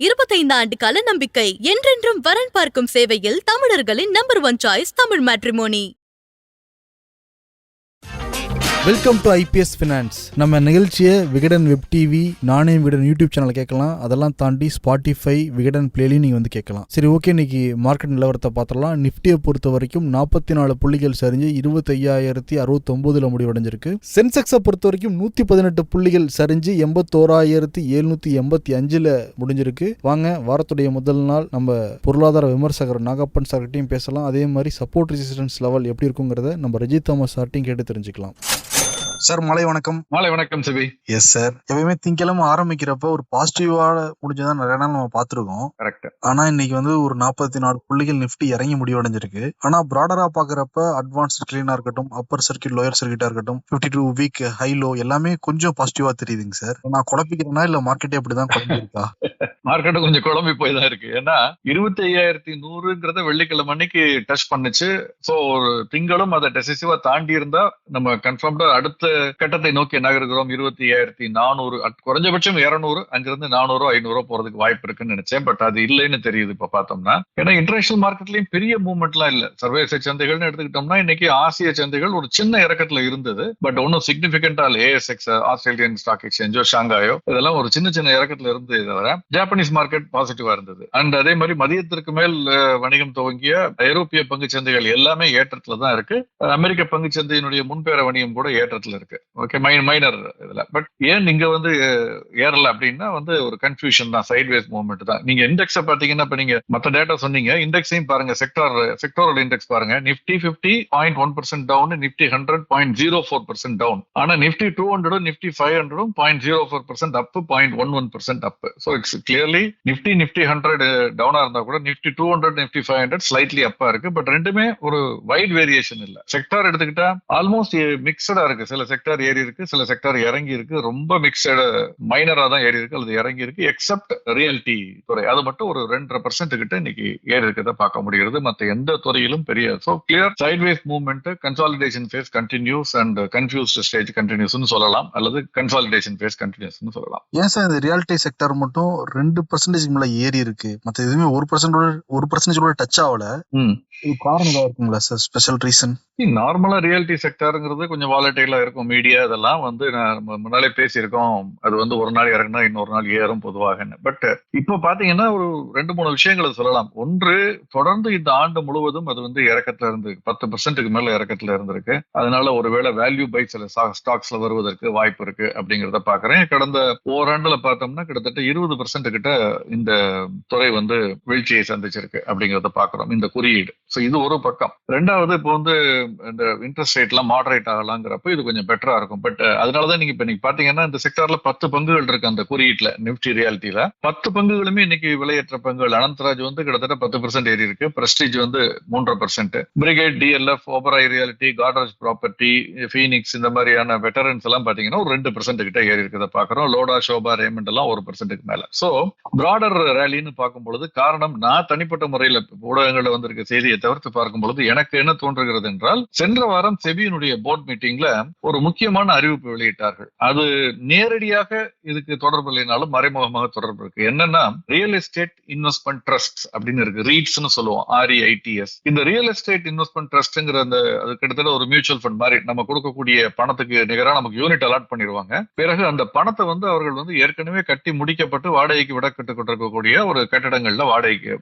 இருபத்தைந்து ஆண்டு கால நம்பிக்கை என்றென்றும் வரன் பார்க்கும் சேவையில் தமிழர்களின் number one choice Tamil matrimony welcome to IPS finance நம்ம நிகழ்ச்சியை விகடன் வெப் டிவி நானே விகடன் யூடியூப் சேனல் கேட்கலாம். அதெல்லாம் தாண்டி ஸ்பாட்டிஃபை விகடன் பிளேலையும் நீங்கள் வந்து கேட்கலாம். சரி ஓகே இன்னைக்கு மார்க்கெட் நிலவரத்தை பார்த்துடலாம். நிஃப்டியை பொறுத்த வரைக்கும் நாற்பத்தி நாலு புள்ளிகள் சரிஞ்சு இருபத்தையாயிரத்தி அறுபத்தொம்போதில் முடிவடைஞ்சிருக்கு. சென்செக்ஸை பொறுத்த வரைக்கும் நூற்றி பதினெட்டு புள்ளிகள் சரிஞ்சு எண்பத்தோராயிரத்தி எழுநூற்றி எண்பத்தி அஞ்சில் முடிஞ்சிருக்கு. வாங்க வாரத்துடைய முதல் நாள் நம்ம பொருளாதார விமர்சகர் நாகப்பன் சார்கிட்டையும் பேசலாம். அதே மாதிரி சப்போர்ட் ரெசிஸ்டன்ஸ் லெவல் எப்படி இருக்குங்கிறத நம்ம ரஜித் தாமஸ் சார்ட்டையும் கேட்டு தெரிஞ்சுக்கலாம். சார் மாலை வணக்கம். மாலை வணக்கம் சிவி எஸ் சார் எப்பயுமே திங்கக்கிழமை ஆரம்பிக்கிறப்ப ஒரு பாசிட்டிவான முடிஞ்சதான் நிறைய நாள் நம்ம பார்த்துருக்கோம். கரெக்ட் ஆனா இன்னைக்கு வந்து ஒரு நாற்பத்தி நாலு புள்ளிகள் நிஃப்டி இறங்கி முடிவடைஞ்சிருக்கு. ஆனா ப்ராடரா பாக்குறப்ப அட்வான்ஸ் ட்ரெயினா இருக்கட்டும் அப்பர் சர்க்கியூட் லோயர் சர்க்கியூட்டா இருக்கட்டும் fifty two week high low எல்லாமே கொஞ்சம் பாசிட்டிவா தெரியுதுங்க சார் நான் குழப்பிக்கிறேனா இல்ல மார்க்கெட்டே அப்படிதான் குழம்பிருக்கா மார்க்கெட் கொஞ்சம் குழம்பி போய் தான் இருக்கு. ஏன்னா இருபத்தி ஐயாயிரத்தி நூறுங்கிறத வெள்ளிக்கிழமை அன்னைக்கு டச் பண்ணுச்சு. சோ ஒரு திங்களும் அதை டெசிசிவா தாண்டி இருந்தா நம்ம கன்ஃபார்ம்டா அடுத்த கட்டத்தை நோக்கி நகர்கிறோம். இருபத்தி ஐயாயிரத்தி நானூறு குறைஞ்சபட்சம் இருநூறு அங்கிருந்து நானூறு ஐநூறு போறதுக்கு வாய்ப்பு இருக்குன்னு நினைச்சேன். பட் அது இல்லைன்னு தெரியுது இப்ப பார்த்தோம்னா. ஏன்னா இன்டர்நேஷனல் மார்க்கெட்லயும் பெரிய மூவ்மெண்ட்லாம் இல்ல. சர்வதேச சந்தைகள்னு எடுத்துக்கிட்டோம்னா இன்னைக்கு ஆசிய சந்தைகள் ஒரு சின்ன இறக்கத்துல இருந்தது. பட் ஒன்றும் சிக்னிபிகண்டா ஏஎஸ்எக்ஸ் ஆஸ்திரேலியன் ஸ்டாக் எக்ஸ்சேஞ்சோ ஷாங்காயோ இதெல்லாம் ஒரு சின்ன சின்ன இறக்கத்துல இருந்து தவிர ஜாப்பனீஸ் மார்க்கெட் பாசிட்டிவா இருந்தது. அண்ட் அதே மாதிரி மதியத்திற்கு மேல் வணிகம் துவங்கிய ஐரோப்பிய பங்கு சந்தைகள் எல்லாமே ஏற்றத்துல தான் இருக்கு. அமெரிக்க பங்கு சந்தையினுடைய முன்பேற வணிகம் கூட ஏற்றத்துல இருக்கு. ஓகே மைனர் இதுல. பட் ஏன் நீங்க வந்து ஏறல அப்படின்னா வந்து ஒரு கன்ஃபியூஷன் தான் சைட்வேஸ் மூவ்மெண்ட் தான். நீங்க இண்டெக்ஸ பாத்தீங்கன்னா இப்ப நீங்க மத்த டேட்டா சொன்னீங்க இண்டெக்ஸையும் பாருங்க செக்டார் செக்டோரல் இண்டெக்ஸ் பாருங்க. Nifty fifty point one percent down Nifty hundred point zero four percent down ஆனா நிப்டி டூ ஹண்ட்ரடும் Nifty five ஹண்ட்ரடும் point zero four percent up point one one percent up so it's clearly Nifty Nifty hundred டவுனா இருந்தா கூட Nifty two hundred Nifty five hundred slightly அப்பா இருக்கு. But ரெண்டுமே ஒரு wide variation இல்ல. செக்டார் எடுத்துக்கிட்டா ஆல்மோஸ்ட் மிக்சடா இருக்கு. சில செக்டார் ஏறி இருக்கு சில செக்டார் இறங்கி இருக்கு. ரொம்ப மிக்சடு மைனரா தான் ஏறி இருக்கு அல்லது இறங்கி இருக்கு எக்ஸப்ட் ரியல்டி துறை. அது மட்டும் ஒரு ரெண்டரை பர்சன்ட் கிட்ட இன்னைக்கு ஏறி இருக்கிறத பார்க்க முடிகிறது. மத்த எந்த துறையிலும் பெரிய so clear sideways movement consolidation phase continues and confused stage கண்டினியூஸ்னு சொல்லலாம் அல்லது கன்சாலிடேஷன் ஃபேஸ் கண்டினியூஸ்னு சொல்லலாம். ஏன் சார் இந்த ரியாலிட்டி செக்டர் மட்டும் ரெண்டு பர்சன்டேஜ் மேல ஏறி இருக்கு? மத்த எதுவுமே ஒரு பர்சன்டோட ஒரு பர்சன்டேஜோட டச் ஆகல. இது காரணம் இருக்குங்களா சார்? ஸ்பெஷல் ரீசன் நார்மலா ரியாலிட்டி செக்டர்ங்கிறது கொஞ்சம் வாலட்டைலா இருக்கும். மீடியா இதெல்லாம் வந்து நான் நம்ம முன்னாலே பேசியிருக்கோம். அது வந்து ஒரு நாள் இறங்கினா இன்னொரு நாள் ஏறும் பொதுவாக பட் இப்போ பாத்தீங்கன்னா ஒரு ரெண்டு மூணு விஷயங்களை சொல்லலாம். ஒன்று தொடர்ந்து இந்த ஆண்டு முழுவதும் அது வந்து இறக்கத்துல இருந்து பத்து பர்சன்ட்டுக்கு மேல இறக்கத்துல இருந்திருக்கு. அதனால ஒருவேளை வேல்யூ பை சில ஸ்டாக்ஸ்ல வருவதற்கு வாய்ப்பு இருக்கு அப்படிங்கிறத பாக்குறேன். கடந்த ஓராண்டுல பார்த்தோம்னா கிட்டத்தட்ட இருபது பர்சன்ட் கிட்ட இந்த துறை வந்து வீழ்ச்சியை சந்திச்சிருக்கு அப்படிங்கிறத பாக்குறோம். இந்த குறியீடு. ஸோ இது ஒரு பக்கம். ரெண்டாவது இப்போ வந்து இந்த இன்ட்ரெஸ்ட் ரேட் எல்லாம் மாடரேட் ஆகலாங்கிறப்ப இது கொஞ்சம் பெட்டரா இருக்கும். பட் அதனாலதான் நீங்க இப்ப நீங்க பாத்தீங்கன்னா இந்த செக்டர்ல பத்து பங்குகள் இருக்கு அந்த குறியீட்டுல நிப்டி ரியாலிட்டியில பத்து பங்குகளுமே இன்னைக்கு விலையேற்ற பங்குகள். அனந்தராஜ் வந்து கிட்டத்தட்ட பத்து பர்சன்ட் ஏறி இருக்கு. பிரஸ்டீஜ் வந்து மூன்றரை percent Brigade DLF Oberoi Realty Godrej Property Phoenix இந்த மாதிரியான வெட்டரன்ஸ் எல்லாம் பாத்தீங்கன்னா ஒரு ரெண்டு பர்சன்ட் கிட்ட ஏறி இருக்கிறத பாக்குறோம். லோடா ஷோபா ரேமண்ட் எல்லாம் ஒரு பர்சன்ட்டுக்கு மேல. சோ பிராடர் ரேலின்னு பார்க்கும் பொழுது காரணம் நான் தனிப்பட்ட முறையில ஊடகங்கள்ல வந்திருக்க செய்தியை தவிர்த்து பார்க்கும் பொழுது எனக்கு என்ன தோன்றுகிறது என்றால் சென்ற வாரம் செபியினுடைய போர்ட் மீட்டிங்ல ஒரு முக்கியமான அறிவிப்பு வெளியிட்டார்கள். அது நேரடியாக இதுக்கு தொடர்பு இல்லைனாலும் மறைமுகமாக தொடர்பு இருக்கு. என்னன்னா ரியல் எஸ்டேட் இன்வெஸ்ட்மெண்ட் ட்ரஸ்ட் அப்படின்னு இருக்கு. ரீட்ஸ்னு சொல்லுவோம். ஆர்இஐடிஎஸ் இந்த ரியல் எஸ்டேட் இன்வெஸ்ட்மெண்ட் ட்ரஸ்ட்ங்கிற அந்த அது கிட்டத்தட்ட ஒரு மியூச்சுவல் ஃபண்ட் மாதிரி நம்ம கொடுக்கக்கூடிய பணத்துக்கு நிகராக நமக்கு யூனிட் அலாட் பண்ணிடுவாங்க. பிறகு அந்த பணத்தை வந்து அவர்கள் வந்து ஏற்கனவே கட்டி முடிக்கப்பட்டு வாடகைக்கு விட கொண்டிருக்கக்கூடிய ஒரு கட்டடங்கள்ல வாடகைக்கு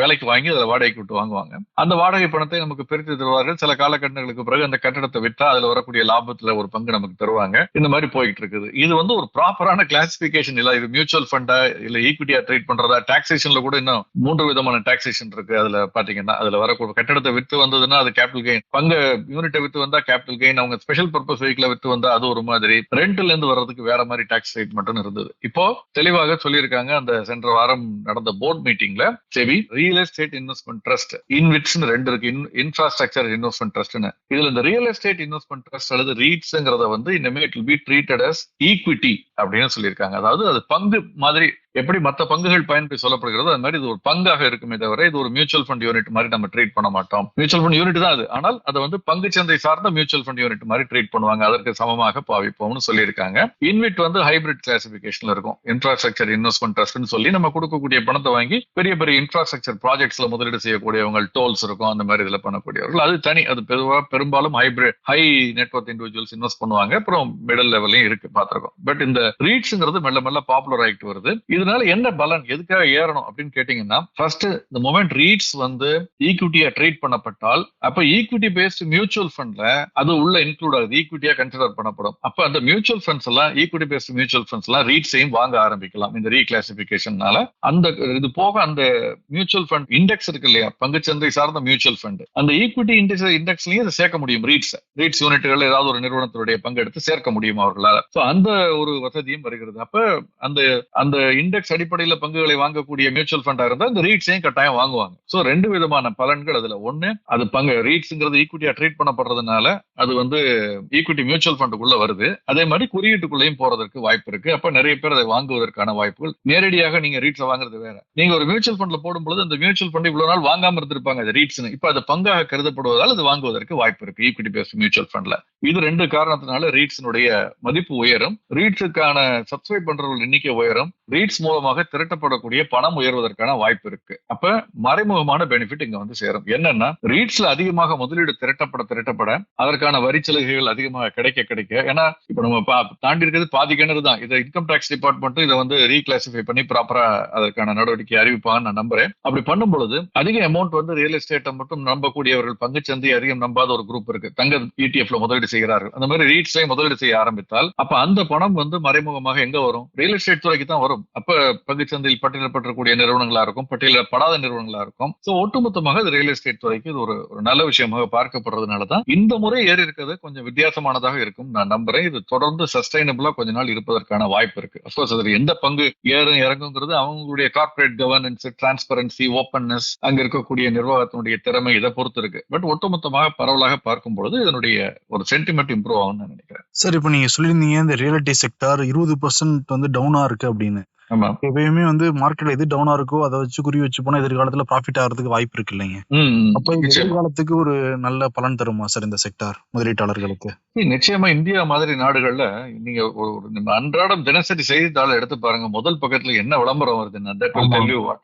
வேலைக்கு வாங்கி அதை வாடகைக்கு விட்டு வாங்குவாங்க. அந்த வாடகை பணத்தை நமக்கு பிரித்து தருவார்கள். சில காலகட்டங்களுக்கு பிறகு அந்த கட்டடத்தை விற்றா அதுல வரக்கூடிய லாபத்துல ஒரு பங்கு நமக்கு தருவாங்க. இந்த மாதிரி போயிட்டு இருக்குது இது வந்து ஒரு ப்ராப்பரான கிளாசிபிகேஷன் இல்ல. இது மியூச்சுவல் ஃபண்டா இல்ல ஈக்விட்டியா ட்ரேட் பண்றதா? டாக்ஸேஷன்ல கூட இன்னும் மூன்று விதமான டாக்ஸேஷன் இருக்கு. அதுல பாத்தீங்கன்னா அதுல வரக்கூடிய கட்டடத்தை வித்து வந்ததுன்னா அது கேபிட்டல் கெயின் பங்கு யூனிட்டை வித்து வந்தா கேபிட்டல் கெயின் அவங்க ஸ்பெஷல் பர்பஸ் வெஹிக்கிள வித்து வந்தா அது ஒரு மாதிரி. ரெண்ட்ல இருந்து வர்றதுக்கு வேற மாதிரி டாக்ஸ் ரேட் மட்டும் இருந்தது. இப்போ தெளிவாக சொல்லியிருக்காங்க அந்த சென்ற வாரம் நடந்த போர்ட் மீட்டிங்ல SEBI real estate investment trust InvITs ரெண்டு இருக்கு. இன்ஃப்ராஸ்ட்ரக்சர் இன்வெஸ்ட்மெண்ட் ட்ரஸ்ட்னு இதுல இந்த ரியல் எஸ்டேட் இன்வெஸ்ட்மெண்ட் ட்ரஸ்ட் அல்லது ரீட்ஸ்ங்கிறத வந்து இனிமே it be treated as equity அப்படின்னு சொல்லியிருக்காங்க. அதாவது அது பங்கு மாதிரி எப்படி மற்ற பங்குகள் பயன்படுத்தி சொல்லப்படுகிறதோ அது மாதிரி இது ஒரு பங்காக இருக்குமே தவிர இது ஒரு மியூச்சுவல் ஃபண்ட் யூனிட் மாதிரி நம்ம ட்ரீட் பண்ண மாட்டோம். மியூச்சுவல் ஃபண்ட் யூனிட் தான் அது. ஆனால் அதை வந்து பங்கு சந்தை சார்ந்த மியூச்சுவல் ஃபண்ட் யூனிட் மாதிரி ட்ரீட் பண்ணுவாங்க. அதற்கு சமமாக பாவிப்போம்னு சொல்லியிருக்காங்க. இன்விட் வந்து ஹைபிரிட் கிளாசிபிகேஷன்ல இருக்கும். இன்ஃப்ராஸ்ட்ரக்சர் இன்வெஸ்ட்மெண்ட் ட்ரஸ்ட்னு சொல்லி நம்ம கொடுக்கக்கூடிய பணத்தை வாங்கி பெரிய பெரிய இன்ஃப்ராஸ்ட்ரக்சர் ப்ராஜெக்ட்ஸ்ல முதலீடு செய்யக்கூடியவங்க டோல்ஸ் இருக்கும். அந்த மாதிரி இதுல பண்ணக்கூடியவர்கள். அது தனி. அது பெருவா பெரும்பாலும் hybrid high network individuals invest பண்ணுவாங்க. அப்புறம் மிடில் லெவலையும் இருக்கு. பார்த்துருக்கோம். பட் இந்த ரீட்ஸ்ங்கிறது மெல்ல மெல்ல பாப்புலர் ஆகிட்டு வருது. இதனால என்ன பலன்? எதுக்காக ஏறணும் அப்படின்னு கேட்டீங்கன்னா ஃபர்ஸ்ட் இந்த மொமெண்ட் ரீட்ஸ் வந்து ஈக்விட்டியா ட்ரீட் பண்ணப்பட்டால் அப்ப ஈக்விட்டி பேஸ்ட் மியூச்சுவல் ஃபண்ட்ல அது உள்ள இன்க்ளூட் ஆகுது. ஈக்விட்டியா கன்சிடர் பண்ணப்படும். அப்ப அந்த மியூச்சுவல் ஃபண்ட்ஸ் எல்லாம் ஈக்விட்டி பேஸ்ட் மியூச்சுவல் ஃபண்ட்ஸ் எல்லாம் ரீட்ஸையும் வாங்க ஆரம்பிக்கலாம். இந்த ரீகிளாசிபிகேஷன்னால அந்த இது போக அந்த மியூச்சுவல் ஃபண்ட் இண்டெக்ஸ் இருக்கு இல்லையா? பங்குச்சந்தை சார்ந்த மியூச்சுவல் ஃபண்ட் அந்த ஈக்விட்டி இண்டெக்ஸ் இண்டெக்ஸ்லயும் அதை சேர்க்க முடியும் ரீட்ஸ் ரீட்ஸ் யூனிட்டுகள் ஏதாவது ஒரு நிறுவனத்தினுடைய பங்கு எடுத்து சேர்க்க முடியும் அவர்களால்? அந்த ஒரு வசதியும் வருகிறது. அப்ப அந்த அந்த இண்டெக்ஸ் அடிப்படையில் பங்குகளை வாங்கக்கூடிய மியூச்சுவல் ஃபண்டா இருந்தா இந்த ரீட்ஸையும் கட்டாயம் வாங்குவாங்க. சோ ரெண்டு விதமான பலன்கள் அதுல. ஒண்ணு அது பங்கு ரீட்ஸ்ங்கிறது ஈக்விட்டியா ட்ரீட் பண்ணப்படுறதுனால அது வந்து ஈக்விட்டி மியூச்சுவல் ஃபண்டுக்குள்ள வருது. அதே மாதிரி குறியீட்டுக்குள்ளேயும் போறதற்கு வாய்ப்பு இருக்கு. அப்ப நிறைய பேர் அதை வாங்குவதற்கான வாய்ப்புகள். நேரடியாக நீங்க ரீட்ஸ் வாங்குறது வேற. நீங்க ஒரு மியூச்சுவல் ஃபண்ட்ல போடும்போது அந்த மியூச்சுவல் ஃபண்ட் இவ்வளவு நாள் வாங்காம இருந்திருப்பாங்க அது ரீட்ஸ் இப்ப அது பங்காக கருதப்படுவதால் அது வாங்குவதற்கு வாய்ப்பு இருக்கு ஈக்விட்டி பேஸ்ட் மியூச்சுவல் ஃபண்ட்ல இது ரெண்டு காரணத்தினால ரீட்ஸினுடைய மதிப்பு உயரும். ரீட்ஸுக்கான சப்ஸ்கிரைப் பண்றவர்கள் எண்ணிக்கை உயரும். ரீட்ஸ் மூலமாக திரட்டப்படக்கூடிய பணம் உயர்வதற்கான வாய்ப்பு இருக்கு. அப்ப மறைமுகமான பெனிஃபிட் இங்க வந்து சேரும். என்னன்னா ரீட்ஸ்ல அதிகமாக முதலீடு திரட்டப்பட திரட்டப்பட அதற்கான வரி சலுகைகள் அதிகமாக கிடைக்க கிடைக்க ஏன்னா இப்ப நம்ம தாண்டி இருக்கிறது பாதி கிணறு தான். இதை இன்கம் டாக்ஸ் டிபார்ட்மெண்ட் இதை வந்து ரீகிளாசிஃபை பண்ணி ப்ராப்பரா அதற்கான நடவடிக்கை அறிவிப்பாங்கன்னு நான் நம்புறேன். அப்படி பண்ணும் பொழுது அதிக அமௌண்ட் வந்து ரியல் எஸ்டேட்டை மட்டும் நம்பக்கூடியவர்கள் பங்குச்சந்தை அதிகம் நம்பாத ஒரு குரூப் இருக்கு. தங்க இடிஎஃப்ல முதலீடு செய்கிறார்கள். அந்த மாதிரி ரீட்ஸை முதலீடு செய்ய ஆரம்பித்தால் அப்ப அந்த பணம் வந்து மறைமுகமாக எங்க வரும்? ரியல் எஸ்டேட் துறைக்கு தான் வரும். அப்ப பங்குச்சந்தையில் பட்டியலிடப்பட்டிருக்கக்கூடிய நிறுவனங்களா இருக்கும் பட்டியலிடப்படாத நிறுவனங்களா இருக்கும். சோ ஒட்டுமொத்தமாக இது ரியல் எஸ்டேட் துறைக்கு இது ஒரு ஒரு நல்ல விஷயமாக பார்க்கப்படுறதுனால தான் இந்த முறை ஏறி இருக்கிறது கொஞ்சம் வித்தியாசமானதாக இருக்கும். நான் நம்புறேன். இது தொடர்ந்து சஸ்டைனபிளா கொஞ்ச நாள் இருப்பதற்கான வாய்ப்பு இருக்கு. அப்கோர்ஸ் அது எந்த பங்கு ஏறும் இறங்குங்கிறது அவங்களுடைய கார்ப்பரேட் கவர்னன்ஸ் டிரான்ஸ்பரன்சி ஓப்பன்னஸ் அங்க இருக்கக்கூடிய நிர்வாகத்தினுடைய திறமை இதை பொறுத்து இருக்கு. பட் ஒட்டுமொத்தமாக பரவலாக பார்க்கும் பொழுது இதனுடைய ஒரு சென்டிமெண்ட் இம்ப்ரூவ் ஆகும்னு நான் நினைக்கிறேன். சார் இப்போ நீங்க சொல்லியிருந்தீங்க இந்த ரியலிட்டி செக்டார் இருபது பர்சன்ட் வந்து டவுனா இருக்கு அப்படின்னு. எப்பயுமே வந்து மார்க்கெட்ல எது டவுனா இருக்கோ அதை வச்சு குறி வச்சு போனா எதிர்காலத்துல ப்ராஃபிட் ஆகிறதுக்கு வாய்ப்பு இருக்கு இல்லைங்க. அப்ப. எதிர்காலத்துக்கு ஒரு நல்ல பலன் தருமா சார் இந்த செக்டார் முதலீட்டாளர்களுக்கு? நிச்சயமா இந்தியா மாதிரி நாடுகள்ல நீங்க ஒரு அன்றாடம் தினசரி செய்தித்தாளை எடுத்து பாருங்க. முதல் பக்கத்துல என்ன விளம்பரம் வருது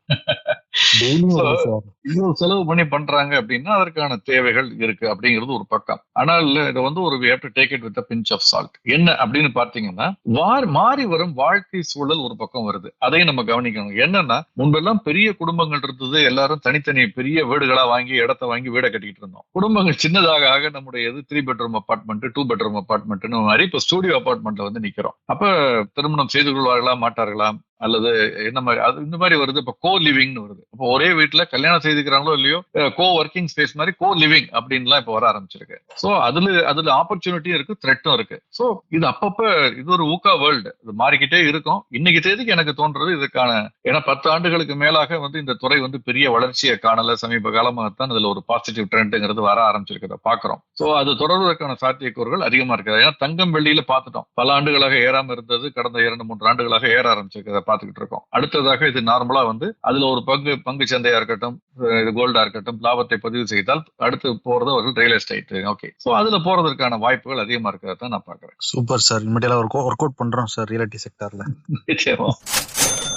செலவு பண்ணி பண்றாங்க அப்படின்னா அதற்கான தேவைகள் இருக்கு அப்படிங்கிறது ஒரு பக்கம். ஆனால் இதை வந்து ஒரு it with a pinch of salt. என்ன அப்படின்னு பார்த்தீங்கன்னா வார் மாறி வரும் வாழ்க்கை சூழல் ஒரு பக்கம் வருது. அதையும் நம்ம கவனிக்கணும். என்னன்னா முன்பெல்லாம் பெரிய குடும்பங்கள் இருந்தது. எல்லாரும் தனித்தனி பெரிய வீடுகளா வாங்கி இடத்த வாங்கி வீடை கட்டிக்கிட்டு இருந்தோம். குடும்பங்கள் சின்னதாக ஆக நம்முடைய இது three bedroom apartment two bedroom அபார்ட்மெண்ட்னு மாதிரி இப்ப ஸ்டூடியோ அபார்ட்மெண்ட்ல வந்து நிக்கிறோம். அப்ப திருமணம் செய்து கொள்வார்களா மாட்டார்களா? அல்லது என்ன மாதிரி அது இந்த மாதிரி வருது. இப்ப கோ லிவிங்னு வருது. இப்போ ஒரே வீட்டுல கல்யாணம் செய்துக்கிறாங்களோ இல்லையோ கோ ஒர்க்கிங் ஸ்பேஸ் மாதிரி கோ லிவிங் அப்படின்லாம் இப்ப வர ஆரம்பிச்சிருக்கு. சோ அதுல அதுல ஆப்பர்ச்சுனிட்டியும் இருக்கு த்ரெட்டும் இருக்கு. சோ இது அப்பப்ப இது ஒரு ஊக்கா வேர்ல்டு இது மாறிக்கிட்டே இருக்கும். இன்னைக்கு தேதிக்கு எனக்கு தோன்றது இதுக்கான ஏன்னா பத்து ஆண்டுகளுக்கு மேலாக வந்து இந்த துறை வந்து பெரிய வளர்ச்சியை காணல. சமீப காலமாகத்தான் இதுல ஒரு பாசிட்டிவ் ட்ரெண்டுங்கிறது வர ஆரம்பிச்சிருக்கிறத பாக்குறோம். சோ அது தொடர்வதற்கான சாத்தியக்கூறுகள் அதிகமா இருக்கிறது ஏன்னா தங்கம் வெள்ளியில பார்த்துட்டோம். பல ஆண்டுகளாக ஏறாம இருந்தது கடந்த இரண்டு மூன்று ஆண்டுகளாக ஏற ஆரம்பிச்சிருக்கிறத பார்த்துக்கிட்டு இருக்கோம். அடுத்ததாக இது நார்மலா வந்து அதுல ஒரு பங்கு பங்கு சந்தையா இருக்கட்டும் இது கோல்டா இருக்கட்டும் லாபத்தை பதிவு செய்தால் அடுத்து போறது ஒரு ரியல் எஸ்டேட் ஓகே சோ அதுல போறதற்கான வாய்ப்புகள் அதிகமா இருக்கிறத நான் பாக்குறேன் சூப்பர் சார் இனிமேட்டு ஒரு ஒர்க் அவுட் பண்றோம் சார் ரியலிட்டி செக்டார்ல நிச்சயமா.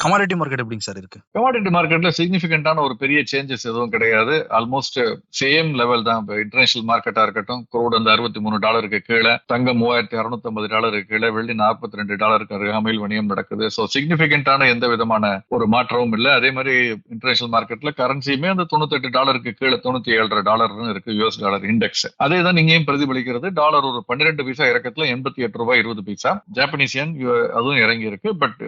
கமாடிட்டி மார்க்கெட் எப்படிங்க சார் இருக்கு? கமாடிட்டி மார்க்கெட்ல சிக்னிபிகண்டான ஒரு பெரிய சேஞ்சஸ் எதுவும் கிடையாது. ஆல்மோஸ்ட் சேம் லெவல் தான். இப்போ இன்டர்நேஷனல் மார்க்கெட்டா இருக்கட்டும் குரூட் அந்த அறுபத்தி மூணு டாலருக்கு கீழே தங்கம் மூவாயிரத்தி அறுநூத்தி ஐம்பது டாலருக்கு கீழே வெள்ளி நாற்பத்தி ரெண்டு டாலருக்கு அருகாமையில் வணிகம் நடக்குது. ஸோ சிக்னிபிகண்டான எந்த விதமான ஒரு மாற்றமும் இல்லை. அதே மாதிரி இன்டர்நேஷனல் மார்க்கெட்ல கரன்சியுமே அந்த தொண்ணூத்தெட்டு டாலருக்கு கீழே தொண்ணூத்தி ஏழரை டாலர்னு இருக்கு யூஎஸ் டாலர் இண்டெக்ஸ் அதே தான் இங்கேயும் பிரதிபலிக்கிறது. டாலர் ஒரு பன்னிரெண்டு பைசா இறக்கத்துல எண்பத்தி எட்டு ரூபாய் இருபது பைசா. ஜாப்பனீஸ் அதுவும் இறங்கி இருக்கு பட்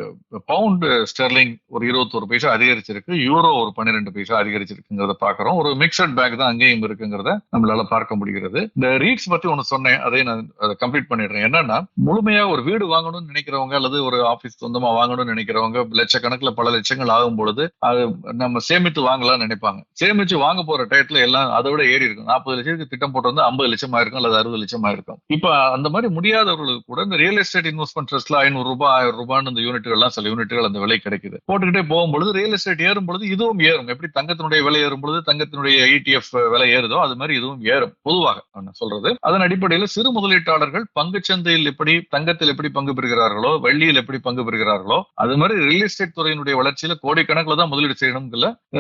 பவுண்ட் ஸ்டெர்லிங் ஒரு இருபத்தோரு பைசா அதிகரிச்சிருக்கு யூரோ ஒரு பன்னிரெண்டு பைசா அதிகரிச்சிருக்குங்கிறத பாக்குறோம். ஒரு மிக்சட் பேக் தான் அங்கேயும் இருக்குங்கிறத நம்மளால பார்க்க முடிகிறது. இந்த ரீட்ஸ் பத்தி ஒன்னு சொன்னேன் அதை நான் அதை கம்ப்ளீட் பண்ணிடுறேன். என்னன்னா முழுமையா ஒரு வீடு வாங்கணும்னு நினைக்கிறவங்க அல்லது ஒரு ஆபீஸ் சொந்தமா வாங்கணும்னு நினைக்கிறவங்க லட்சக்கணக்கில் பல லட்சங்கள் ஆகும் பொழுது அது நம்ம சேமித்து வாங்கலாம்னு நினைப்பாங்க. சேமிச்சு வாங்க போற டயத்துல எல்லாம் அதை விட ஏறி இருக்கும். நாற்பது லட்சத்துக்கு திட்டம் போட்டு வந்து ஐம்பது லட்சமா இருக்கும் அல்லது அறுபது லட்சமா இருக்கும். இப்ப அந்த மாதிரி முடியாதவர்களுக்கு கூட இந்த ரியல் எஸ்டேட் இன்வெஸ்ட்மெண்ட் ட்ரஸ்ட்ல ஐநூறு ரூபாய் ஆயிரம் ரூபான்னு இந்த யூனிட்டுகள்லாம் சில யூனிட்டுகள் அந்த விலை கிடைக்கும். கிடைக்குது. போட்டுக்கிட்டே போகும்பொழுது ரியல் எஸ்டேட் ஏறும் பொழுது இதுவும் ஏறும். எப்படி தங்கத்தினுடைய விலை ஏறும் பொழுது தங்கத்தினுடைய ETF விலை ஏறுதோ அது மாதிரி இதுவும் ஏறும். பொதுவாக நான் சொல்றது. அதன் அடிப்படையில் சிறு முதலீட்டாளர்கள் பங்கு சந்தையில் எப்படி தங்கத்தில் எப்படி பங்கு பெறுகிறார்களோ வெள்ளியில் எப்படி பங்கு பெறுகிறார்களோ அது மாதிரி ரியல் எஸ்டேட் துறையினுடைய வளர்ச்சியில கோடிக்கணக்கில் தான் முதலீடு செய்யணும்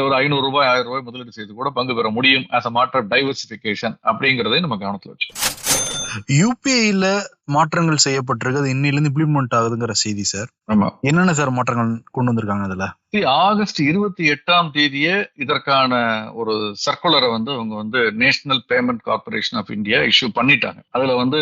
ஒரு ஐநூறு ரூபாய் ஆயிரம் ரூபாய் முதலீடு செய்து கூட பங்கு பெற முடியும் as அ matter டைவர்சிபிகேஷன் அப்படிங்கறதை நம்ம கவனத்தில் வச்சு யூபிஐல மாற்றங்கள் செய்யப்பட்டிருக்கு. அது இன்னிலிருந்து இம்ப்ளிமெண்ட் ஆகுதுங்கிற செய்தி சார் என்னென்ன சார் மாற்றங்கள் கொண்டு வந்திருக்காங்க அதுல? ஆகஸ்ட் இருபத்தி எட்டாம் தேதியே இதற்கான ஒரு சர்க்குலரை வந்து அவங்க வந்து National Payment Corporation of India issue பண்ணிட்டாங்க. அதுல வந்து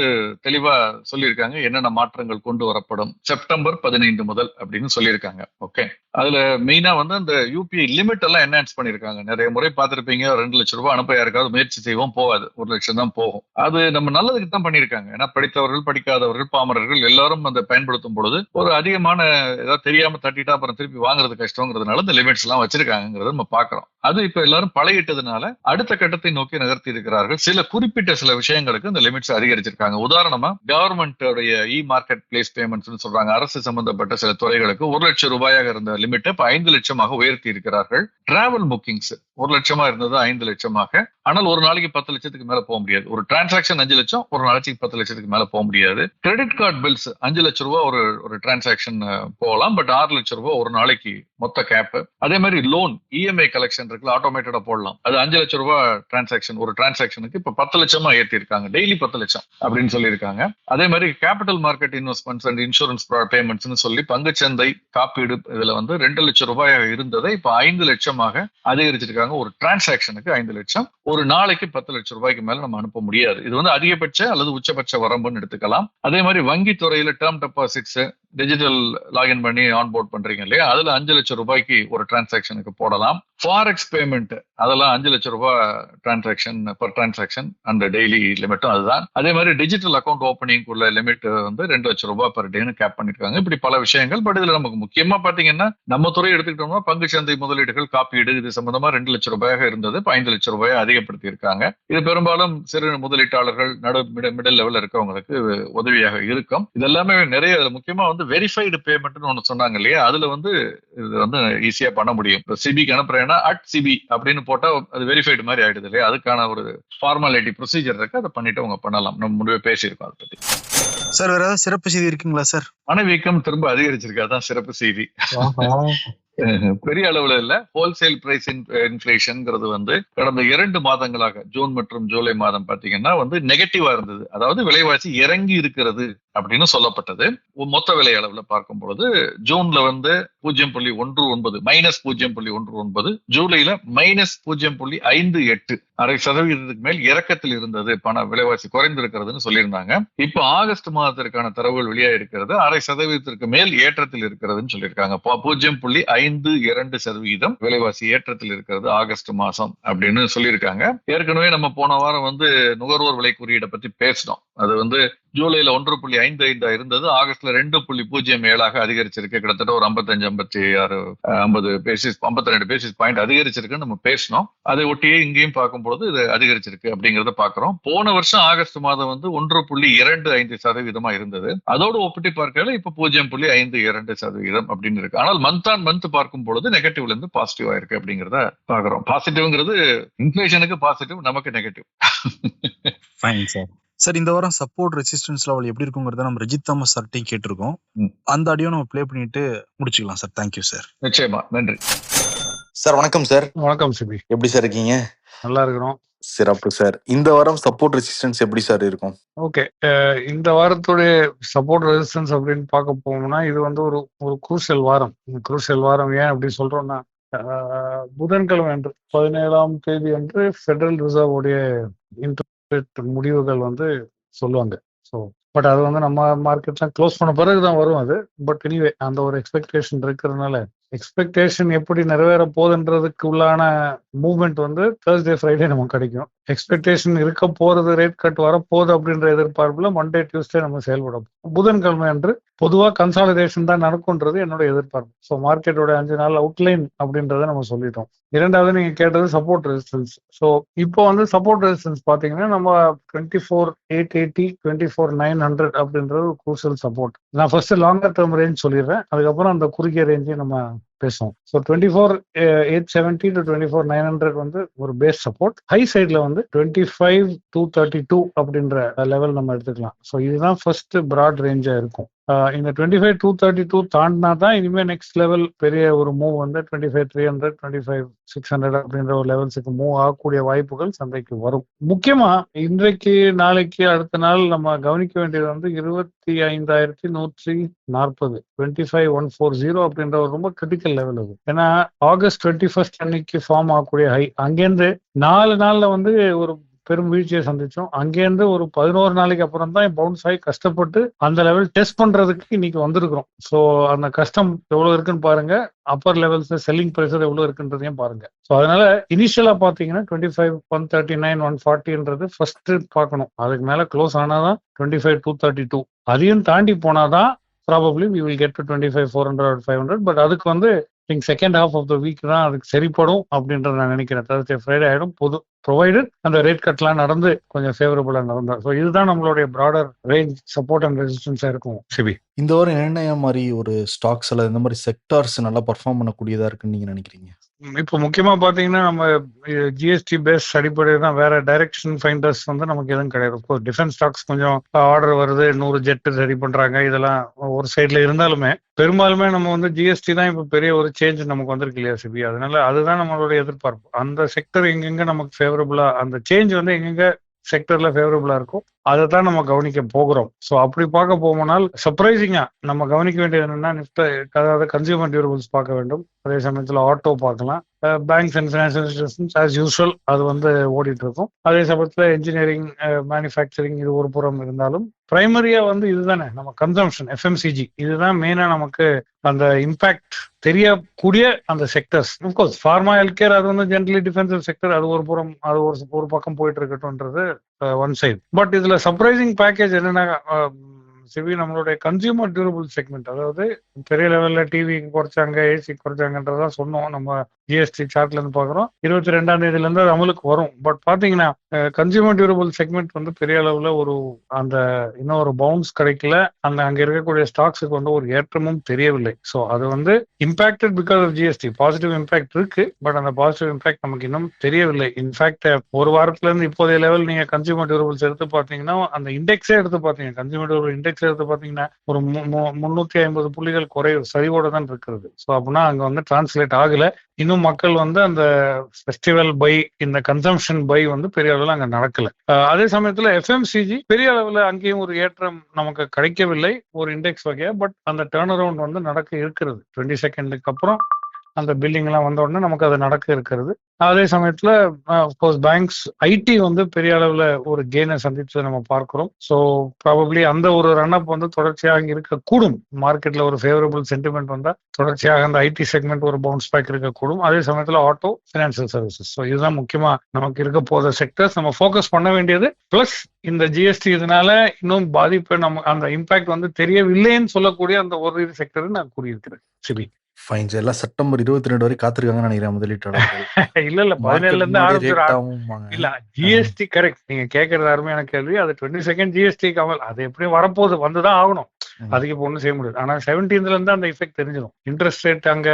தெளிவா சொல்லியிருக்காங்க என்னென்ன மாற்றங்கள் கொண்டு வரப்படும். செப்டம்பர் பதினைந்து முதல் அப்படின்னு சொல்லியிருக்காங்க. ஓகே அதுல மெயினா வந்து அந்த யூபிஐ லிமிட் எல்லாம் என்ஹான்ஸ் பண்ணிருக்காங்க நிறைய முறை பார்த்திருப்பீங்க. ரெண்டு லட்சம் ரூபாய் அனுப்ப யாருக்காவது முயற்சி செய்வோம் போகாது. ஒரு லட்சம் தான் போகும். அது நம்ம நல்லதுக்கு தான் பண்ணிருக்காங்க ஏன்னா படித்தவர்கள் படிக்காதவர்கள் பாமரர்கள் எல்லாரும் அந்த பயன்படுத்தும் பொழுது ஒரு அதிகமான ஏதாவது தெரியாம தட்டிட்டா அப்புறம் திருப்பி வாங்குறது கஷ்டங்கிறதுனால இந்த லிமிட்ஸ் எல்லாம் வச்சிருக்காங்கிறத நம்ம பாக்குறோம். அது இப்ப எல்லாரும் பழகிட்டதுனால அடுத்த கட்டத்தை நோக்கி நகர்த்தி இருக்கிறார்கள். சில குறிப்பிட்ட சில விஷயங்களுக்கு இந்த லிமிட்ஸ் அதிகரிச்சிருக்காங்க. உதாரணமா கவர்மெண்டோடைய இ மார்க்கெட் பிளேஸ் பேமெண்ட்ஸ் சொல்றாங்க. அரசு சம்பந்தப்பட்ட சில துறைகளுக்கு ஒரு லட்சம் ரூபாயாக இருந்த லிமிட்டை இப்ப ஐந்து லட்சமாக உயர்த்தி இருக்கிறார்கள். டிராவல் புக்கிங்ஸ் ஒரு லட்சமா இருந்தது ஐந்து லட்சமாக. ஆனால் ஒரு நாளைக்கு பத்து லட்சத்துக்கு மேல போக முடியாது. ஒரு டிரான்சாக்ஷன் அஞ்சு லட்சம் ஒரு நாளைக்கு பத்து லட்சத்துக்கு மேல போக முடியாது. கிரெடிட் கார்டு பில்ஸ் அஞ்சு லட்சம் ரூபாய் ஒரு ஒரு டிரான்சாக்ஷன் போகலாம். பட் ஆறு லட்சம் ரூபாய் ஒரு நாளைக்கு மொத்த கேப் அதே மாதிரி லோன் இஎம்ஐ கலெக்ஷன் இருக்குல்ல ஆட்டோமேட்டடா போடலாம். அது அஞ்சு லட்சம் ரூபாய் டிரான்சாக்ஷன் ஒரு டிரான்சாக்ஷனுக்கு இப்ப பத்து லட்சமா ஏற்றி இருக்காங்க டெய்லி பத்து லட்சம் அப்படின்னு சொல்லியிருக்காங்க. அதே மாதிரி capital market investments and insurance பேமெண்ட்ஸ்னு சொல்லி பங்குச்சந்தை காப்பீடு இதுல வந்து ரெண்டு லட்சம் ரூபாயாக இருந்ததை இப்ப ஐந்து லட்சமாக அதிகரிச்சிருக்காங்க. ஒரு டிரான்சாக்ஷனுக்கு ஐந்து லட்சம் ஒரு நாளைக்கு பத்து லட்சம் ரூபாய்க்கு மேல நம்ம அனுப்ப முடியாது. இது வந்து அதிகபட்ச அல்லது உச்சபட்ச வரம்புன்னு எடுத்துக்கலாம். அதே மாதிரி வங்கி துறையில டேர்ம் டெபாசிட்ஸ் டிஜிட்டல் லாகின் பண்ணி ஆன் போர்ட் பண்றீங்க இல்லையா? அதுல அஞ்சு லட்சம் ரூபாய்க்கு ஒரு டிரான்சாக்ஷனுக்கு போடலாம். ஃபாரெக்ஸ் பேமெண்ட் அதெல்லாம் அஞ்சு லட்சம் ரூபாய் டிரான்சாக்ஷன் பர் டிரான்சாக்ஷன் அந்த டெய்லி லிமிட்டும் அதுதான். அதே மாதிரி டிஜிட்டல் அக்கௌண்ட் ஓப்பனிங் உள்ள லிமிட் வந்து ரெண்டு லட்சம் ரூபாய் பர் டேன்னு கேப் பண்ணிருக்காங்க. இப்படி பல விஷயங்கள் பட் இதுல நமக்கு முக்கியமா பாத்தீங்கன்னா நம்ம துறை எடுத்துக்கிட்டோம்னா பங்கு சந்தை முதலீடுகள் காப்பீடு இது சம்பந்தமா ரெண்டு லட்சம் ரூபாயாக இருந்தது. ஐந்து லட்சம் ரூபாயை அதிகப்படுத்தி இருக்காங்க இது பெரும்பாலும் சிறு முதலீட்டாளர்கள் நடு மிடில் லெவலில் இருக்கவங்களுக்கு உதவியாக இருக்கும். இது எல்லாமே நிறைய முக்கியமா வந்து வெரிஃபைடு பேமெண்ட்னு ஒண்ணு சொன்னாங்க இல்லையா? அதுல வந்து இது வந்து ஈஸியா பண்ண முடியும். இப்போ சிபிக்கு அனுப்புறேன்னா அட் சிபி அப்படின்னு போட்டா அது வெரிஃபைடு மாதிரி ஆயிடுது இல்லையா? அதுக்கான ஒரு ஃபார்மாலிட்டி ப்ரொசீஜர் இருக்கு. அதை பண்ணிட்டு அவங்க பண்ணலாம். நம்ம முடிவே பேசியிருக்கோம் அதை பத்தி. சார் வேற ஏதாவது சிறப்பு செய்தி இருக்குங்களா சார்? பணவீக்கம் திரும்ப அதிகரிச்சிருக்கு. அதான் சிறப்பு செய்தி. பெரிய அளவுல இல்ல. ஹோல்சேல் பிரைஸ் இன்ஃபிளேஷன்ங்கிறது வந்து கடந்த இரண்டு மாதங்களாக ஜூன் மற்றும் ஜூலை மாதம் பாத்தீங்கன்னா வந்து நெகட்டிவா இருந்தது. அதாவது விலைவாசி இறங்கி இருக்கிறது அப்படின்னு சொல்லப்பட்டது. மொத்த விலை அளவுல பார்க்கும் பொழுது ஜூன்ல வந்து பூஜ்ஜியம் புள்ளி ஒன்று ஒன்பது மைனஸ் பூஜ்ஜியம் புள்ளி ஒன்று ஒன்பது ஜூலைல மைனஸ் பூஜ்ஜியம் புள்ளி ஐந்து எட்டு அரை சதவீதத்துக்கு மேல் இறக்கத்தில் இருந்தது. பண விலைவாசி குறைந்திருக்கிறதுன்னு சொல்லியிருந்தாங்க. இப்ப ஆகஸ்ட் மாதத்திற்கான தரவுகள் வெளியாக இருக்கிறது. அரை சதவீதத்திற்கு மேல் ஏற்றத்தில் இருக்கிறதுன்னு சொல்லியிருக்காங்க. பூஜ்ஜியம் புள்ளி ஐந்து இரண்டு சதவீதம் விலைவாசி ஏற்றத்தில் இருக்கிறது ஆகஸ்ட் மாசம் அப்படின்னு சொல்லியிருக்காங்க. ஏற்கனவே நம்ம போன வாரம் வந்து நுகர்வோர் விலை குறியீடை பத்தி பேசினோம். அது வந்து ஜூலைல ஒன்று புள்ளி ஐந்து ஐந்தா இருந்தது. ஆகஸ்ட்ல ரெண்டு புள்ளி பூஜ்ஜியம் ஏழாக அதிகரிச்சிருக்கு. கிட்டத்தட்ட ஒரு ஐம்பத்தஞ்சு ஐம்பத்தி ஆறு ஐம்பது பேசிஸ் ஐம்பத்தி ரெண்டு பேசிஸ் பாயிண்ட் அதிகரிச்சிருக்குன்னு நம்ம பேசினோம். அதை ஒட்டியே இங்கேயும் பார்க்கும்போது இது அதிகரிச்சிருக்கு அப்படிங்கறத பாக்குறோம் போன வருஷம் ஆகஸ்ட் மாதம் வந்து ஒன்று புள்ளி இரண்டு ஐந்து சதவீதமா இருந்தது. அதோடு ஒப்பிட்டு பார்க்கல இப்ப பூஜ்ஜியம் புள்ளி ஐந்து இரண்டு சதவீதம் அப்படின்னு இருக்கு. ஆனால் மந்த் ஆன் மந்த் பார்க்கும் பொழுது நெகட்டிவ்ல இருந்து பாசிட்டிவா இருக்கு அப்படிங்கறத பாக்குறோம் பாசிட்டிவ்ங்கிறது இன்ஃபிளேஷனுக்கு பாசிட்டிவ் நமக்கு நெகட்டிவ் ஃபைன் சார் சார் இந்த வாரம் சப்போர்ட் ரெசிஸ்டன்ஸ் லெவல் எப்படி இருக்குங்கிறத நம்ம ரஜித் தாமஸ் சார்ட்டையும் கேட்டிருக்கோம். அந்த ஆடியோ நம்ம ப்ளே பண்ணிட்டு முடிச்சுக்கலாம் சார் தேங்க்யூ சார் நிச்சயமா. நன்றி. சார் வணக்கம் சார் வணக்கம் சிபி. எப்படி சார் இருக்கீங்க? நல்லா இருக்கிறோம். சிறப்பு சார் இந்த வாரம் சப்போர்ட் ரெசிஸ்டன்ஸ் எப்படி சார் இருக்கும்? ஓகே இந்த வாரத்துடைய சப்போர்ட் ரெசிஸ்டன்ஸ் அப்படின்னு பார்க்க போனோம்னா இது வந்து ஒரு ஒரு குரூசியல் வாரம். இந்த குரூசியல் வாரம் ஏன் அப்படி சொல்றோம்னா புதன்கிழமை அன்று பதினேழாம் தேதி அன்று ஃபெடரல் ரிசர்வ் உடைய இன்ட்ரெஸ்ட் முடிவுகள் வந்து சொல்லுவாங்க. ஸோ பட் அது வந்து நம்ம மார்க்கெட்லாம் க்ளோஸ் பண்ண பிறகு தான் வரும் அது. பட் எனிவே அந்த ஒரு எக்ஸ்பெக்டேஷன் இருக்கிறதுனால எக்ஸ்பெக்டேஷன் எப்படி நிறைவேற போகுதுன்றதுக்கு உள்ளான மூவ்மெண்ட் வந்து தேர்ஸ்டே ஃப்ரைடே நமக்கு கிடைக்கும். எக்ஸ்பெக்டேஷன் இருக்க போறது ரேட் கட் வரப்போகுது அப்படின்ற எதிர்பார்ப்புல மண்டே டியூஸ்டே நம்ம செயல்படும் புதன்கிழமை அன்று பொதுவா கன்சாலிடேஷன் தான் நடக்கும்ன்றது என்னோட எதிர்பார்ப்பு. ஸோ மார்க்கெட்டோட அஞ்சு நாள் அவுட்லைன் அப்படின்றத நம்ம சொல்லிட்டோம். இரண்டாவது நீங்க கேட்டது சப்போர்ட் ரெசிஸ்டன்ஸ் ஸோ இப்போ வந்து சப்போர்ட் ரெசிஸ்டன்ஸ் பாத்தீங்கன்னா நம்ம twenty four eight eighty twenty four nine hundred அப்படின்றது குரூசல் சப்போர்ட் நான் ஃபர்ஸ்ட் லாங்கர் டேர்ம் ரேஞ்ச் சொல்லிடுறேன். அதுக்கப்புறம் அந்த குறுகிய ரேஞ்சையும் நம்ம பேசுவோம். So twenty four eight seventy two twenty four nine hundred வந்து ஒரு பேஸ் சப்போர்ட் ஹை சைடில் வந்து twenty five two thirty two அப்படின்ற லெவல் நம்ம எடுத்துக்கலாம். ஸோ இதுதான் ஃபர்ஸ்ட் ப்ராட் ரேஞ்சா இருக்கும். இந்த twenty five two thirty two தாண்டினா தான் இனிமேல் நெக்ஸ்ட் லெவல் பெரிய ஒரு மூவ் வந்து twenty five three hundred twenty five six hundred அப்படின்ற ஒரு லெவல்ஸுக்கு மூவ் ஆகக்கூடிய வாய்ப்புகள் சந்தைக்கு வரும். முக்கியமா இன்றைக்கு நாளைக்கு அடுத்த நாள் நம்ம கவனிக்க வேண்டியது வந்து இருபத்தி ஐந்தாயிரத்தி நூற்றி நாற்பது twenty five one four zero அப்படின்ற ஒரு ரொம்ப கிரிட்டிக்கல் லெவல் அது. ஏன்னா ஆகஸ்ட் டுவெண்ட்டி ஃபர்ஸ்ட் அன்னைக்கு ஃபார்ம் ஆகக்கூடிய ஹை அங்கேருந்து நாலு நாள்ல வந்து ஒரு பெரும் வீழ்ச்சியை சந்திச்சோம். அங்கேருந்து ஒரு பதினோரு நாளைக்கு அப்புறம் தான் பவுன்ஸ் ஆகி கஷ்டப்பட்டு அந்த லெவல் டெஸ்ட் பண்றதுக்கு இன்னைக்கு வந்திருக்கிறோம். ஸோ அந்த கஷ்டம் எவ்வளவு இருக்குன்னு பாருங்க. அப்பர் லெவல்ஸ் செல்லிங் ப்ரைஸர் எவ்வளவு இருக்குன்றதையும் பாருங்க. ஸோ அதனால இனிஷியலா பாத்தீங்கன்னா twenty five one thirty nine one ஃபார்ட்டின்றது first பார்க்கணும். அதுக்கு மேல close ஆனாதான் twenty five two thirty two அதையும் தாண்டி போனாதான் probably we will get to twenty five four hundred five hundred but அதுக்கு வந்து think second half of the week தான் அதுக்கு சரிப்படும் அப்படின்றத நான் நினைக்கிறேன். தேர்ஸ்டே ஃப்ரைடே ஆயிடும். பொது ப்ரொவைடட் அந்த ரேட் கட்லாம் நடந்து கொஞ்சம் ஃபேவரபுளா நடந்தா. ஸோ இதுதான் நம்மளுடைய ப்ராடர் ரேஞ்ச் சப்போர்ட் அண்ட் ரெசிஸ்டன்ஸா இருக்கும். சிபி. இந்த வாரம் என்னென்ன மாதிரி ஒரு ஸ்டாக்ஸ் அல்லது இந்த மாதிரி செக்டார்ஸ் நல்லா பர்ஃபார்ம் பண்ணக்கூடியதா இருக்குன்னு நீங்க நினைக்கிறீங்க? இப்போ முக்கியமா பாத்தீங்கன்னா நம்ம ஜிஎஸ்டி பேஸ் அடிப்படையில் தான் வேற டைரக்ஷன் ஃபைண்டர்ஸ் வந்து நமக்கு எதுவும் கிடையாது. டிஃபென்ஸ் ஸ்டாக்ஸ் கொஞ்சம் ஆர்டர் வருது நூறு ஜெட் ரெடி பண்றாங்க. இதெல்லாம் ஒரு சைட்ல இருந்தாலுமே பெரும்பாலுமே நம்ம வந்து ஜிஎஸ்டி தான் இப்போ பெரிய ஒரு சேஞ்ச் நமக்கு வந்திருக்கு இல்லையா சிபி? அதனால அதுதான் நம்மளுடைய எதிர்பார்ப்பு. அந்த செக்டர் எங்கெங்க நமக்கு ஃபேவரபுளா அந்த சேஞ்ச் வந்து எங்கெங்க செக்டர்ல ஃபேவரபுளா இருக்கும் அதை தான் நம்ம கவனிக்க போகிறோம். ஸோ அப்படி பார்க்க போனால் சர்ப்ரைசிங்கா நம்ம கவனிக்க வேண்டியது என்னன்னா நிஃப்ட் அதாவது கன்சியூமர் டியூரபிள்ஸ் பார்க்க வேண்டும். அதே சமயத்தில் ஆட்டோ பார்க்கலாம். Banks and financial institutions as usual அது வந்து ஓடிட்டு இருக்கும் அதே சமயத்தில் இன்ஜினியரிங் மேனுஃபேக்சரிங் இது ஒரு புறம் இருந்தாலும் பிரைமரியா வந்து இதுதானே நம்ம கன்சம்ஷன் எஃப்எம்சிஜி இதுதான் மெயினா நமக்கு அந்த இம்பாக்ட் தெரியக்கூடிய அந்த sectors of course pharma health care அது வந்து ஜென்ரலி டிஃபென்சிவ் செக்டர் அது ஒரு புறம் அது ஒரு ஒரு பக்கம் போயிட்டு இருக்கட்டும்ன்றது ஒன் சைடு பட் இதுல சர்ப்ரைசிங் பேக்கேஜ் என்னன்னா சிவி நம்மளுடைய கன்சியூமர் டியூரபிள் செக்மெண்ட் அதாவது பெரிய லெவல்ல டிவி குறைச்சாங்க ஏசி குறைச்சாங்கன்றதான் சொன்னோம். நம்ம ஜிஎஸ்டி சார்ட்ல இருந்து பாக்குறோம். இருபத்தி ரெண்டாம் தேதியில இருந்து அது அமலுக்கு வரும். பட் பாத்தீங்கன்னா கன்சியூமர் டியூரபிள் செக்மெண்ட் வந்து பெரிய அளவுல ஒரு அந்த இன்னும் ஒரு பவுன்ஸ் கிடைக்கல. அந்த அங்க இருக்கக்கூடிய ஸ்டாக்ஸுக்கு வந்து ஒரு ஏற்றமும் தெரியவில்லை. ஸோ அது வந்து impacted because of GST positive impact இருக்கு. பட் அந்த பாசிட்டிவ் இம்பாக்ட் நமக்கு இன்னும் தெரியவில்லை. இன்ஃபேக்ட் ஒரு வாரத்துல இருந்து இப்போதைய லெவல் நீங்க கன்சியூமர் டியூரபிள்ஸ் எடுத்து பாத்தீங்கன்னா அந்த இண்டெக்ஸே எடுத்து பாத்தீங்க. கன்சியூமர் டியூரபிள் இண்டெக்ஸ் எடுத்து பாத்தீங்கன்னா ஒரு மு- முன்னூத்தி ஐம்பது புள்ளிகள் குறை சரிவோட தான் இருக்கிறது. ஸோ அப்படின்னா அங்க வந்து டிரான்ஸ்லேட் ஆகல. இன்னும் மக்கள் வந்து அந்த ஃபெஸ்டிவல் பை இந்த கன்சம்ஷன் பை வந்து பெரிய அளவில் அங்க நடக்கல. அதே சமயத்துல எஃப்எம்சிஜி பெரிய அளவில் அங்கேயும் ஒரு ஏற்றம் நமக்கு கிடைக்கவில்லை ஒரு இண்டெக்ஸ் வகையா பட் அந்த டேர்ன் அரவுண்ட் வந்து நடக்க இருக்கிறது. டுவெண்ட்டி செகண்டுக்கு அப்புறம் அந்த பில்லிங் எல்லாம் வந்த உடனே நமக்கு அது நடக்க இருக்கிறது. அதே சமயத்துல கோர்ஸ் பேங்க்ஸ் ஐடி வந்து பெரிய அளவுல ஒரு கெயினை சந்திச்சதை நம்ம பார்க்கிறோம். ஸோ ப்ராபப்ளி அந்த ஒரு ரன் அப் வந்து தொடர்ச்சியாக இருக்கக்கூடும். மார்க்கெட்ல ஒரு ஃபேவரபிள் சென்டிமெண்ட் வந்தா தொடர்ச்சியாக அந்த ஐடி செக்மெண்ட் ஒரு பவுன்ஸ் பேக் இருக்கக்கூடும். அதே சமயத்துல ஆட்டோ பினான்சியல் சர்வீசஸ் ஸோ இதுதான் முக்கியமா நமக்கு இருக்க போத செக்டர்ஸ் நம்ம ஃபோக்கஸ் பண்ண வேண்டியது பிளஸ் இந்த ஜிஎஸ்டி இதனால இன்னும் பாதிப்பு நம்ம அந்த இம்பாக்ட் வந்து தெரியவில்லைன்னு சொல்லக்கூடிய அந்த ஒரு செக்டர் நான் கூறியிருக்கிறேன். சிபி. ஃபைன் சார் எல்லாம் செப்டம்பர் இருபத்தி ரெண்டு வரை காத்திருக்காங்கன்னு நினைக்கிறேன் முதலீட்டாளர்கள் இல்ல இல்ல. பதினேழுல இருந்து ஆரம்பிச்சு இல்ல ஜிஎஸ்டி கரெக்ட் நீங்க கேக்குறது அருமையான கேள்வி. அது டுவெண்ட்டி செகண்ட் ஜிஎஸ்டி கமல் அது எப்படியும் வரப்போகுது. வந்துதான் ஆகணும். அதுக்கு இப்போ ஒன்றும் செய்ய முடியாது. ஆனா செவன்டீன்த்ல இருந்து அந்த எஃபெக்ட் தெரிஞ்சிடும். இன்ட்ரெஸ்ட் ரேட் அங்க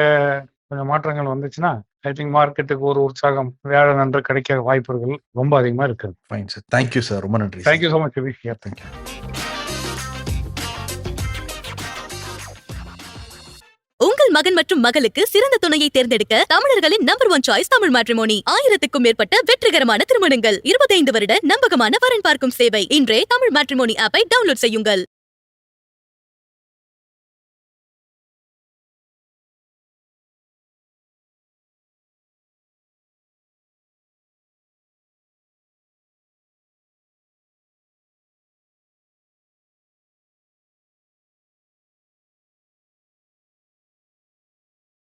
கொஞ்சம் மாற்றங்கள் வந்துச்சுன்னா ஐ திங்க் மார்க்கெட்டுக்கு ஒரு உற்சாகம் வியாழன் அன்று கிடைக்க வாய்ப்புகள் ரொம்ப அதிகமா இருக்குது. ஃபைன் சார் தேங்க்யூ சார் ரொம்ப நன்றி தேங்க்யூ ஸோ மச் தேங்க்யூ உங்கள் மகன் மற்றும் மகளுக்கு சிறந்த துணையை தேர்ந்தெடுக்க தமிழர்களின் number one choice Tamil Matrimony ஆயிரத்துக்கும் மேற்பட்ட வெற்றிகரமான திருமணங்கள். இருபத்தைந்து வருட நம்பகமான வரன் பார்க்கும் சேவை. இன்றே தமிழ் மேட்ரிமோனி ஆப்பை டவுன்லோட் செய்யுங்கள்.